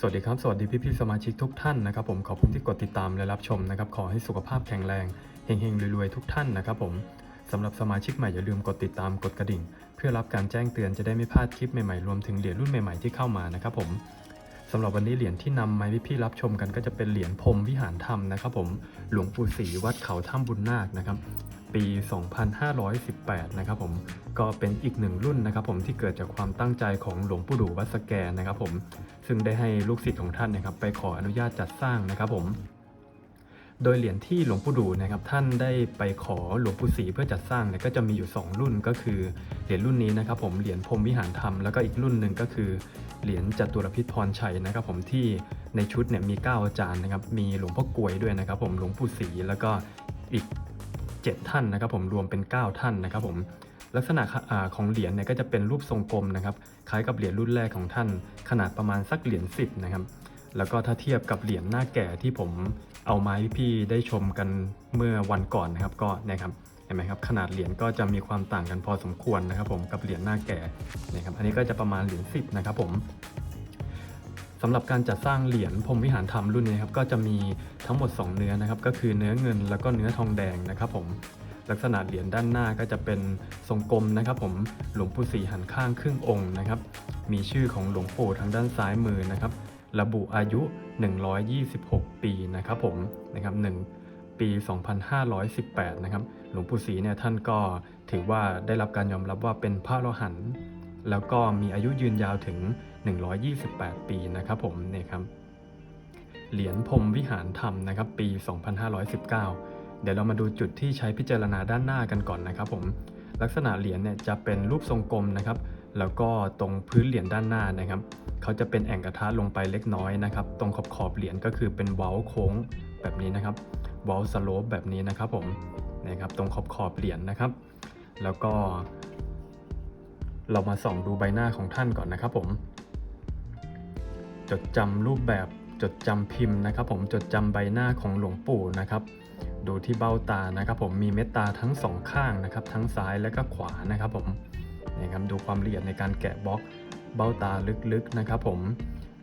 สวัสดีครับ สวัสดีพี่พี่ๆสมาชิกทุกท่านนะครับผมขอบคุณที่กดติดตามและรับชมนะครับขอให้สุขภาพแข็งแรงเฮงๆรวยๆทุกท่านนะครับผมสำหรับสมาชิกใหม่อย่าลืมกดติดตามกดกระดิ่ง เพื่อรับการแจ้งเตือนจะได้ไม่พลาดคลิปใหม่ๆรวมถึงเหรียญรุ่นใหม่ๆที่เข้ามานะครับผม สำหรับวันนี้เหรียญที่นำมาให้พี่ๆรับชมกันก็จะเป็นเหรียญพรมวิหารธรรมนะครับผมหลวงปู่ศรีวัดเขาถ้ำบุญนาคนะครับปี 2518 นะครับผมก็เป็นอีกหนึ่งรุ่นนะครับผมที่เกิดจากความตั้งใจของหลวงปู่ดูวัดสแกนนะครับผมซึ่งได้ให้ลูกศิษย์ของท่านนะครับไปขออนุญาตจัดสร้างนะครับผม โดยเหรียญที่หลวงปู่ดูนะครับท่านได้ไปขอหลวงปู่ศรีเพื่อจัดสร้างเนี่ยก็จะมีอยู่ 2 รุ่นก็คือเหรียญรุ่นนี้นะครับผมเหรียญพรมวิหารธรรมแล้วก็อีกรุ่นหนึ่งก็คือเหรียญจตุรพิษพรชัยนะครับผมที่ในชุดเนี่ยมี 9 อาจารย์นะครับมีหลวงพ่อกลวยด้วยนะครับผมหลวงปู่ศรีแล้วก็อีก 7 ท่านนะครับผมรวมเป็น 9 ท่านนะครับผมลักษณะของเหรียญเนี่ยก็จะเป็นรูปทรงกลมนะครับคล้ายกับเหรียญรุ่นแรกของท่านขนาดประมาณสักเหรียญ10นะครับแล้วก็ถ้าเทียบกับเหรียญหน้าแก่ที่ผม เอามาให้พี่ได้ชมกันเมื่อวันก่อนนะครับก็นะครับเห็นไหมครับขนาดเหรียญก็จะมีความต่างกันพอสมควรนะครับ ผมกับเหรียญหน้าแก่นะครับอันนี้ก็จะประมาณเหรียญ10นะครับผมสำหรับการจัดสร้างเหรียญพรมวิหารธรรมรุ่นนี้ครับก็จะมีทั้งหมด 2 เนื้อนะครับก็คือเนื้อเงินแล้วก็เนื้อทองแดงนะครับผมลักษณะเหรียญด้านหน้าก็จะเป็นทรงกลมนะครับ ผมหลวงปู่ศรีหันข้างครึ่งองค์นะครับ มีชื่อของหลวงปู่ทางด้านซ้ายมือนะครับ ระบุอายุ 126 ปีนะครับผมนะครับ1ปี 2518 นะครับ หลวงปู่ศรีเนี่ยท่านก็ถือว่าได้รับการยอมรับว่าเป็นพระอรหันต์แล้วก็มีอายุยืนยาวถึง 128 ปีนะครับผมเนี่ยครับเหรียญพรมวิหารธรรมนะครับปี 2519 เดี๋ยวเรามาดูจุดที่ใช้พิจารณาด้านหน้ากันก่อนนะครับผมลักษณะเหรียญเนี่ยจะเป็นรูปทรงกลมนะครับ แล้วก็ตรงพื้นเหรียญด้านหน้านะครับเขาจะเป็นแอ่งกระทะลงไปเล็กน้อยนะครับ ตรงขอบขอบเหรียญก็คือเป็นเว้าโค้งแบบนี้นะครับเว้าสโลปแบบนี้นะครับผมนะครับตรงขอบขอบเหรียญนะครับ แล้วก็ เรามาส่องดูใบหน้าของท่านก่อนนะครับผม จดจำรูปแบบจดจำพิมพ์นะครับ ผมจดจำใบหน้าของหลวงปู่นะครับ ดูที่เบ้าตานะครับ ผมมีเม็ดตาทั้งสองข้างนะครับ ทั้งซ้ายและก็ขวานะครับผม นี่ครับดูความละเอียดในการแกะบล็อกเบ้าตาลึกๆนะครับผม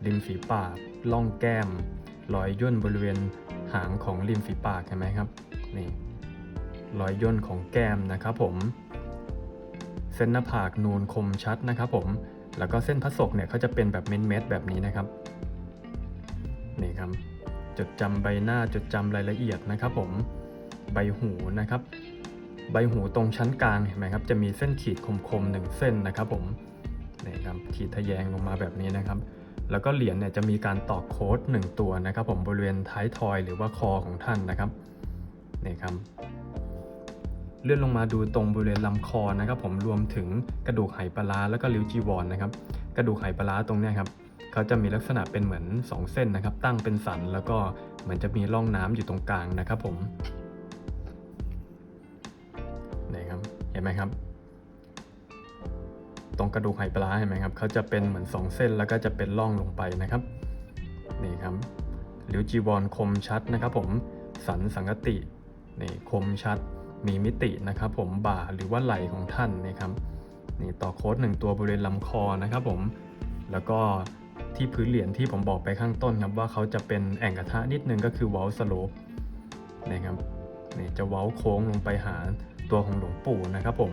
ริมฝีปากล่องแก้ม รอยย่นบริเวณหางของริมฝีปากเห็นไหมครับนี่รอยย่นของแก้มนะครับผม เส้นหน้าผากนูนคมชัดนะครับผมแล้วก็เส้นพระศกเนี่ยเขาจะเป็นแบบเม็ดๆแบบนี้นะครับนี่ครับจดจำใบหน้าจดจำรายละเอียดนะครับผมใบหูนะครับ ใบหูตรงชั้นกลางเห็นไหมครับจะมีเส้นขีดคมๆหนึ่งเส้นนะครับผมนี่ครับขีดทะแยงลงมาแบบนี้นะครับ แล้วก็เหรียญเนี่ยจะมีการตอกโค้ดหนึ่งตัวนะครับ ผมบริเวณท้ายทอยหรือว่าคอของท่านนะครับนี่ครับเลื่อนลงมาดูตรงบริเวณลำคอนะครับ ผมรวมถึงกระดูกไหปลาแล้วก็ริ้วจีวรนนะครับ กระดูกไหปลาตรงนี้ครับเขาจะมีลักษณะเป็นเหมือน 2 เส้นนะครับ ตั้งเป็นสันแล้วก็เหมือนจะมีร่องน้ำอยู่ตรงกลางนะครับ ผม ห็นไหมครับ ตรงกระดูกไหปลาเห็นไหมครับเขาจะเป็นเหมือน2เส้นแล้วก็จะเป็นร่องลงไปนะครับนี่ครับหริ้วจีวรคมชัดนะครับ ผมสันสังกตินี่คมชัดมีมิตินะครับ ผมบ่าหรือว่าไหล่ของท่านนะครับนี่ต่อโค้ดหนึ่งตัวบริเวณลำคอนะครับ ผมแล้วก็ที่พื้นเหรียญที่ผมบอกไปข้างต้นครับว่าเขาจะเป็นแอ่งกระทะนิดนึงก็คือเว้าสโลปนะครับนี่จะเว้าโค้งลงไปหา ตัวของหลวงปู่นะครับผม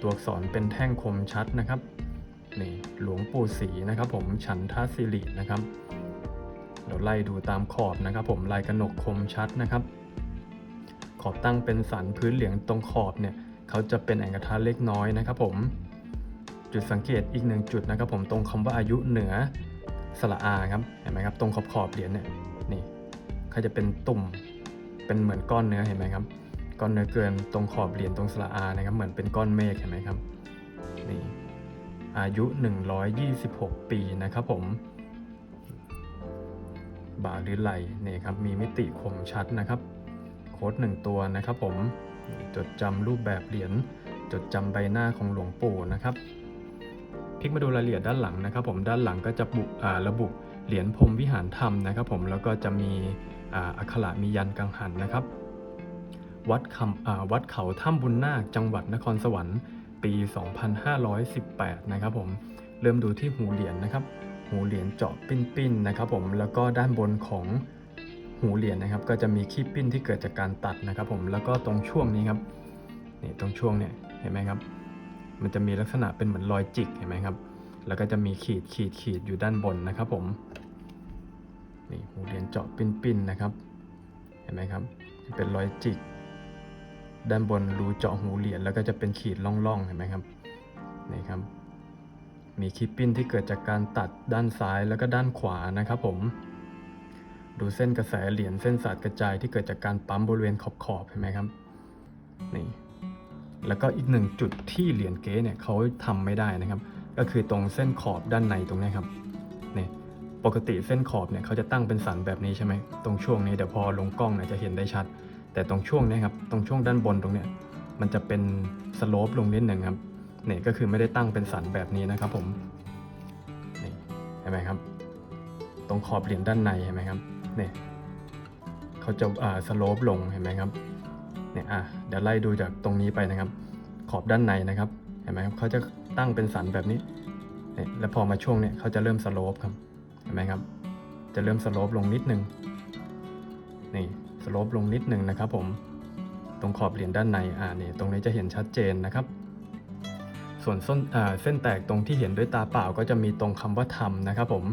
ตัวอักษรเป็นแท่งคมชัดนะครับนี่หลวงปู่ศรีนะครับ ผมฉันทาสิรินะครับเดี๋ยวไล่ดูตามขอบนะครับ ผมลายกระหนกคมชัดนะครับ ขอบตั้งเป็นสันพื้นเหลียงตรงขอบเนี่ยเขาจะเป็นแอ่งกระทะเล็กน้อยนะครับ ผม จุดสังเกตอีกหนึ่งจุดนะครับ ผมตรงคำว่าอายุเหนือสระอาครับเห็นไหมครับ ตรงขอบขอบเหรียญเนี่ยนี่เขาจะเป็นตุ่มเป็นเหมือนก้อนเนื้อเห็นไหมครับ ก้อนเนื้อเกินตรงขอบเหรียญตรงสระอานะครับ เหมือนเป็นก้อนเมฆเห็นไหมครับนี่อายุ 126 ปีนะครับผม บ่าหรือไหลนี่ครับมีมิติคมชัดนะครับ โค้ดหนึ่งตัวนะครับผมจดจำรูปแบบเหรียญจดจำใบหน้าของหลวงปู่นะครับพลิกมาดูรายละเอียดด้านหลังนะครับ ผมด้านหลังก็จะบุอ่าระบุเหรียญพรมวิหารธรรมนะครับ ผมแล้วก็จะมีอักขระมียันกังหันนะครับ วัดคำวัดเขาถ้ำบุญนาคจังหวัดนครสวรรค์ ปี 2518 นะครับผม เริ่มดูที่หูเหรียญนะครับ หูเหรียญเจาะปิ้นๆนะครับผม แล้วก็ด้านบนของหูเหรียญนะครับ ก็จะมีขี้ปิ้นที่เกิดจากการตัดนะครับผม แล้วก็ตรงช่วงนี้ครับ นี่ตรงช่วงเนี่ย เห็นไหมครับ มันจะมีลักษณะเป็นเหมือนรอยจิก เห็นไหมครับ แล้วก็จะมีขีดขีดขีดอยู่ด้านบนนะครับผม นี่หูเหรียญเจาะปิ้นๆนะครับ เห็นไหมครับจะเป็นรอยจิก ด้านบนรูเจาะหูเหรียญแล้วก็จะเป็นขีดล่องๆเห็นไหมครับนี่ครับ มีคิปปิ้นที่เกิดจากการตัดด้านซ้ายแล้วก็ด้านขวานะครับผม ดูเส้นกระแสเหรียญเส้นสาดกระจายที่เกิดจากการปั๊มบริเวณขอบขอบๆเห็นไหมครับนี่แล้วก็อีกหนึ่งจุดที่เหรียญเก๊เนี่ยเขาทำไม่ได้นะครับ ก็คือตรงเส้นขอบด้านในตรงนี้ครับนี่ปกติเส้นขอบเนี่ยเขาจะตั้งเป็นสันแบบนี้ใช่ไหมตรงช่วงนี้เดี๋ยวพอลงกล้องเนี่ยจะเห็นได้ชัด แต่ตรงช่วงนี้ครับตรงช่วงด้านบนตรงเนี้ยมันจะเป็นสโลปลงนิดหนึ่งครับเนี่ยก็คือไม่ได้ตั้งเป็นสันแบบนี้นะครับผมนี่เห็นไหมครับ ตรงขอบเหรียญด้านในเห็นไหมครับเนี่ยเขาจะอ่าสโลปลงเห็นไหมครับเนี่ยอะเดี๋ยวไล่ดูจากตรงนี้ไปนะครับ ขอบด้านในนะครับเห็นไหมครับเขาจะตั้งเป็นสันแบบนี้เนี่ยแล้วพอมาช่วงเนี้ยเขาจะเริ่มสโลปครับเห็นไหมครับ จะเริ่มสโลปลงนิดนึงนี่ สโลปลงนิดหนึ่งนะครับผมตรงขอบเหรียญด้านในอ่านี่ตรงนี้จะเห็นชัดเจนนะครับ ส่วนส้นอ่าเส้นแตกตรงที่เห็นด้วยตาเปล่าก็จะมีตรงคำว่าทำนะครับผม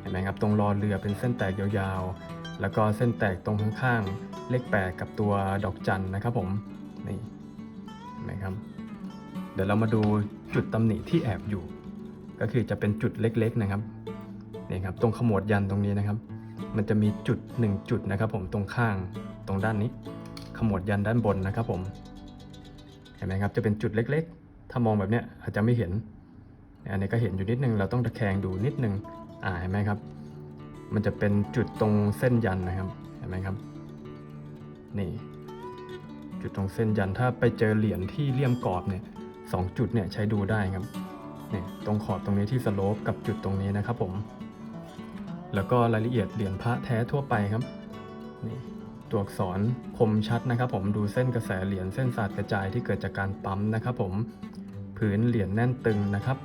เห็นไหมครับตรงรอเรือเป็นเส้นแตกยาวๆ แล้วก็เส้นแตกตรงข้างๆเลขแปดกับตัวดอกจันนะครับผมนี่เห็นไหมครับ เดี๋ยวเรามาดูจุดตำหนิที่แอบอยู่ ก็คือจะเป็นจุดเล็กๆนะครับนี่ครับตรงขมวดยันตรงนี้นะครับ มันจะมีจุดหนึ่งจุดนะครับผมตรงข้างตรงด้านนี้ ขมวดยันด้านบนนะครับผมเห็นไหมครับจะเป็นจุดเล็ก ๆ ถ้ามองแบบเนี้ยอาจจะไม่เห็นอันนี้ก็เห็นอยู่นิดนึงเราต้องตะแคงดูนิดนึงอ่าเห็นไหมครับ มันจะเป็นจุดตรงเส้นยันนะครับเห็นไหมครับ นี่ จุดตรงเส้นยันถ้าไปเจอเหรียญที่เลี่ยมกรอบเนี่ยสองจุดเนี่ยใช้ดูได้ครับเนี่ยตรงขอบตรงนี้ที่สโลปกับจุดตรงนี้นะครับผม แล้วก็รายละเอียดเหรียญพระแท้ทั่วไปครับนี่ตัวอักษรคมชัดนะครับ ผมดูเส้นกระแสเหรียญเส้นสาดกระจายที่เกิดจากการปั๊มนะครับผมผืนเหรียญแน่นตึงนะครับ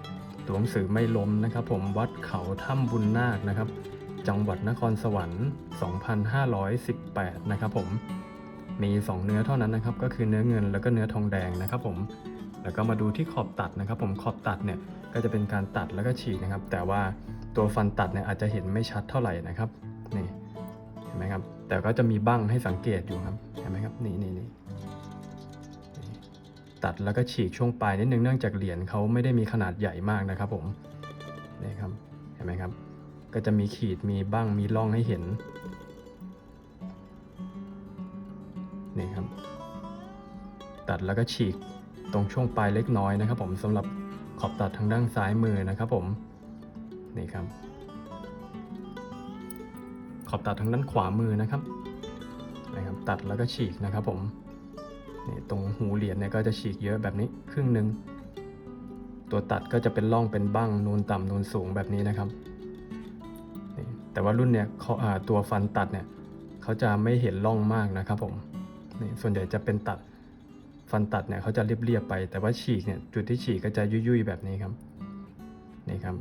ตัวหนังสือไม่ล้มนะครับ ผมวัดเขาถ้ำบุญนาคนะครับ จังหวัดนครสวรรค์ 2518 นะครับผมมี 2 เนื้อเท่านั้นนะครับ ก็คือเนื้อเงินแล้วก็เนื้อทองแดงนะครับ ผมแล้วก็มาดูที่ขอบตัดนะครับ ผมขอบตัดเนี่ยก็จะเป็นการตัดแล้วก็ฉีกนะครับ แต่ว่า ตัวฟันตัดเนี่ยอาจจะเห็นไม่ชัดเท่าไหร่นะครับนี่เห็นไหมครับแต่ก็จะมีบั้งให้สังเกตอยู่ครับเห็นไหมครับนี่นี่นี่นี่ตัดแล้วก็ฉีกช่วงปลายนิดนึงเนื่องจากเหรียญเขาไม่ได้มีขนาดใหญ่มากนะครับผมนี่ครับเห็นไหมครับ ก็จะมีขีดมีบั้งมีร่องให้เห็นนี่ครับตัดแล้วก็ฉีกตรงช่วงปลายเล็กน้อยนะครับ ผมสำหรับขอบตัดทางด้านซ้ายมือนะครับผม นี่ครับ ขอบตัดทางด้านขวามือนะครับนะครับ ตัดแล้วก็ฉีกนะครับผมนี่ตรงหูเหรียญเนี่ยก็จะฉีกเยอะแบบนี้ครึ่งหนึ่งตัวตัดก็จะเป็นร่องเป็นบั้งนูนต่ำนูนสูงแบบนี้นะครับนี่แต่ว่ารุ่นเนี่ยเขาอ่าตัวฟันตัดเนี่ยเขาจะไม่เห็นร่องมากนะครับผมนี่ส่วนใหญ่จะเป็นตัดฟันตัดเนี่ยเขาจะเรียบๆไป แต่ว่าฉีกเนี่ยจุดที่ฉีกก็จะยุ่ยๆแบบนี้ครับนี่ครับ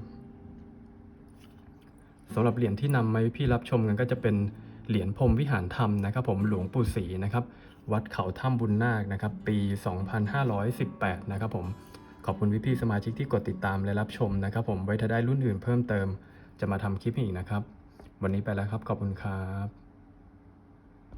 สำหรับเหรียญที่นำมาพี่รับชมกันก็จะเป็นเหรียญพรมวิหารธรรมนะครับ ผมหลวงปู่ศรีนะครับ วัดเขาถ้ำบุญนาคนะครับ ปี 2518 นะครับผมขอบคุณพี่ๆสมาชิกที่กดติดตามและรับชมนะครับ ผมไว้ถ้าได้รุ่นอื่นเพิ่มเติม จะมาทำคลิปอีกนะครับ วันนี้ไปแล้วครับขอบคุณครับ